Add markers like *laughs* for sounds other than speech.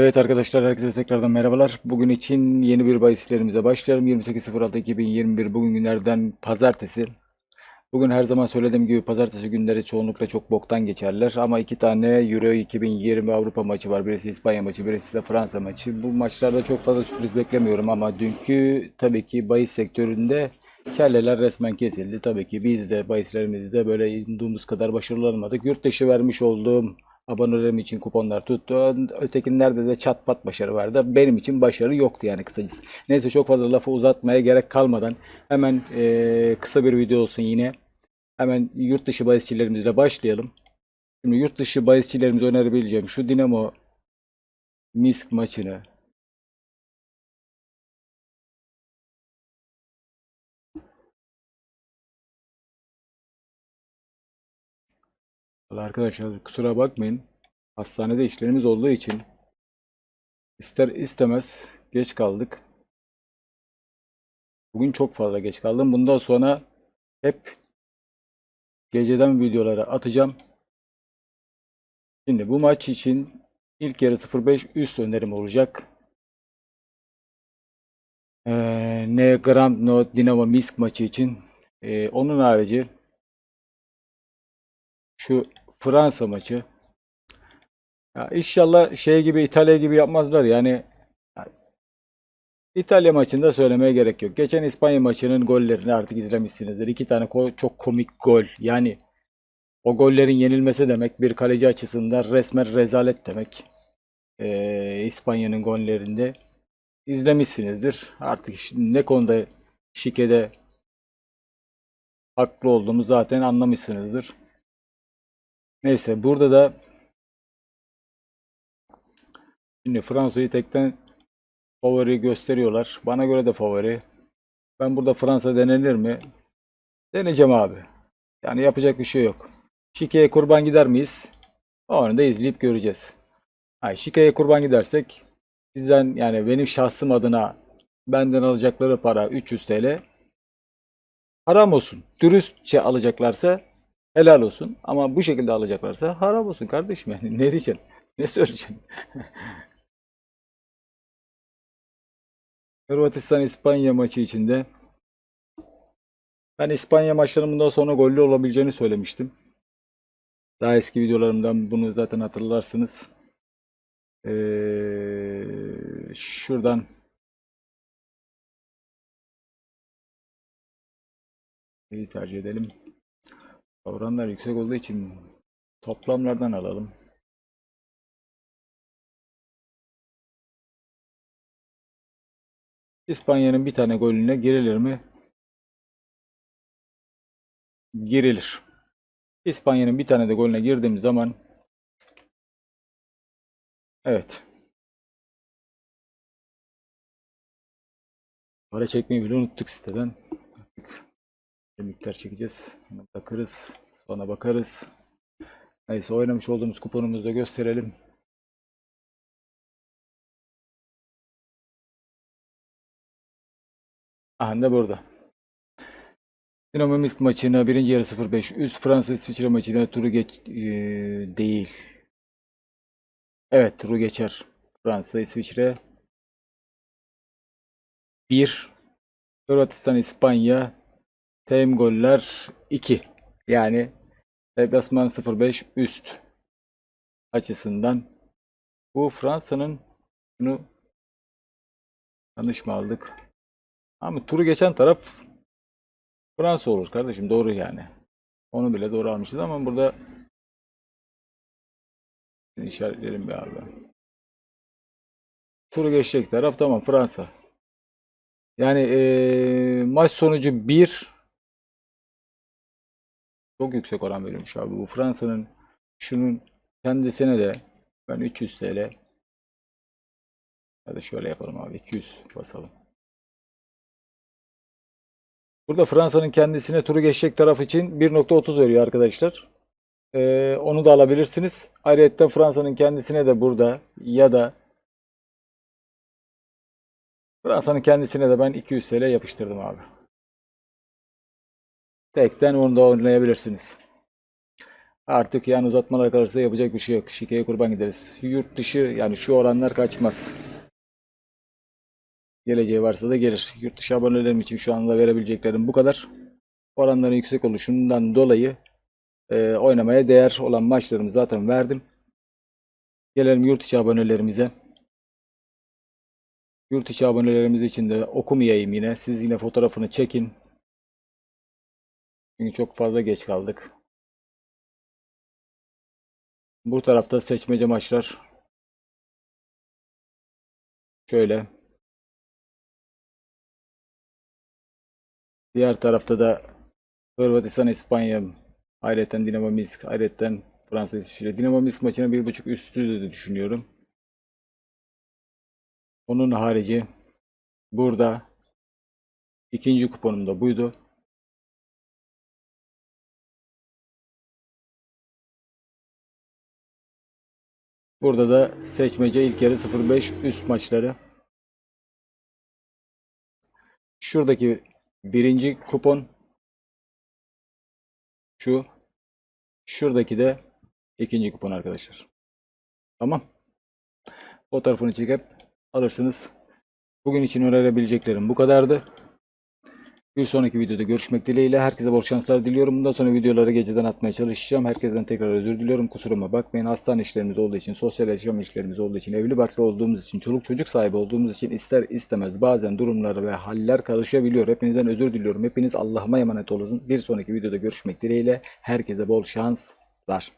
Evet arkadaşlar herkese tekrardan merhabalar. Bugün için yeni bir bahislerimize başlayalım. 28.06.2021 bugün günlerden pazartesi. Bugün her zaman söylediğim gibi pazartesi günleri çoğunlukla çok boktan geçerler. Ama iki tane Euro 2020 Avrupa maçı var. Birisi İspanya maçı, birisi de Fransa maçı. Bu maçlarda çok fazla sürpriz beklemiyorum ama dünkü tabii ki bahis sektöründe kelleler resmen kesildi. Tabii ki biz de bahislerimizde böyle umduğumuz kadar başarılı olmadık. Yurt dışı vermiş olduğum abonelerim için kuponlar tuttu. Ötekinlerde de çat pat başarı vardı. Benim için başarı yoktu yani kısacası. Neyse çok fazla lafı uzatmaya gerek kalmadan hemen eee, kısa bir video olsun yine. Hemen yurt dışı bahisçilerimizle başlayalım. Şimdi yurt dışı bahisçilerimize önerebileceğim şu Dinamo Minsk maçını arkadaşlar kusura bakmayın. Hastanede işlerimiz olduğu için ister istemez geç kaldık. Bugün çok fazla geç kaldım. Bundan sonra hep geceden videoları atacağım. Şimdi bu maç için ilk yarı 0.5 üst önerim olacak. Ee, ne Grandno Dinamo Minsk maçı için. Ee, onun harici şu Fransa maçı. Ya inşallah şey gibi İtalya gibi yapmazlar yani. ya İtalya maçında söylemeye gerek yok. Geçen İspanya maçının gollerini artık izlemişsinizdir. İki tane ko- çok komik gol. Yani o gollerin yenilmesi demek bir kaleci açısından resmen rezalet demek. Ee, İspanya'nın gollerinde izlemişsinizdir. Artık ne konuda şikede haklı olduğumu zaten anlamışsınızdır. Neyse burada da şimdi Fransa'yı tekten favori gösteriyorlar. Bana göre de favori. Ben burada Fransa denenir mi? Deneyeceğim abi. Yani yapacak bir şey yok. Şike'ye kurban gider miyiz? Onu da izleyip göreceğiz. Ha, Şike'ye kurban gidersek bizden yani benim şahsım adına benden alacakları para 300 TL. Haram olsun. Dürüstçe alacaklarsa helal olsun. Ama bu şekilde alacaklarsa haram olsun kardeşim. Yani ne diyeceksin? Ne söyleyeceksin? *laughs* Hırvatistan İspanya maçı içinde ben İspanya maçlarının sonra gollü olabileceğini söylemiştim. Daha eski videolarımdan bunu zaten hatırlarsınız. Ee, şuradan neyi tercih edelim? Oranlar yüksek olduğu için toplamlardan alalım. İspanya'nın bir tane golüne girilir mi? Girilir. İspanya'nın bir tane de golüne girdiğim zaman evet. Para çekmeyi bile unuttuk siteden. Miktar çekeceğiz. Hemen bakarız. Sonra bakarız. Neyse oynamış olduğumuz kuponumuzu da gösterelim. Aha da burada. Dinamo Minsk maçına birinci yarı 0-5 üst. Fransa İsviçre maçına turu geç e, değil. Evet turu geçer. Fransa İsviçre 1. Hırvatistan İspanya Team goller 2. Yani deplasman 0-5 üst açısından. Bu Fransa'nın bunu tanışma aldık. Ama turu geçen taraf Fransa olur kardeşim doğru yani. Onu bile doğru almışız ama burada işaretleyelim bir abi. Turu geçecek taraf tamam Fransa. Yani eee, maç sonucu 1 çok yüksek oran verilmiş abi. Bu Fransa'nın şunun kendisine de ben 300 TL ya da şöyle yapalım abi 200 basalım. Burada Fransa'nın kendisine turu geçecek taraf için 1.30 veriyor arkadaşlar. Ee, onu da alabilirsiniz. Ayrıca Fransa'nın kendisine de burada ya da Fransa'nın kendisine de ben 200 TL yapıştırdım abi. Tekten onu da oynayabilirsiniz. Artık yani uzatmalar kalırsa yapacak bir şey yok. Şikeye kurban gideriz. Yurt dışı yani şu oranlar kaçmaz. Geleceği varsa da gelir. Yurt dışı abonelerim için şu anda verebileceklerim bu kadar. Oranların yüksek oluşundan dolayı e, oynamaya değer olan maçlarımı zaten verdim. Gelelim yurt içi abonelerimize. Yurt içi abonelerimiz için de okumayayım yine. Siz yine fotoğrafını çekin. Çünkü çok fazla geç kaldık. Bu tarafta seçmece maçlar. Şöyle. Diğer tarafta da Hırvatistan, İspanya, ayrıca Dinamo Minsk, ayrıca Fransa, İsviçre. Dinamo Minsk maçına bir buçuk üstü de düşünüyorum. Onun harici burada ikinci kuponum da buydu. Burada da seçmece ilk yarı 05 üst maçları. Şuradaki birinci kupon şu. Şuradaki de ikinci kupon arkadaşlar. Tamam. Fotoğrafını çekip alırsınız. Bugün için öğrenebileceklerim bu kadardı. Bir sonraki videoda görüşmek dileğiyle. Herkese bol şanslar diliyorum. Bundan sonra videoları geceden atmaya çalışacağım. Herkesten tekrar özür diliyorum. Kusuruma bakmayın. Hastane işlerimiz olduğu için, sosyal yaşam işlerimiz olduğu için, evli barklı olduğumuz için, çoluk çocuk sahibi olduğumuz için ister istemez bazen durumlar ve haller karışabiliyor. Hepinizden özür diliyorum. Hepiniz Allah'ıma emanet olun. Bir sonraki videoda görüşmek dileğiyle. Herkese bol şanslar.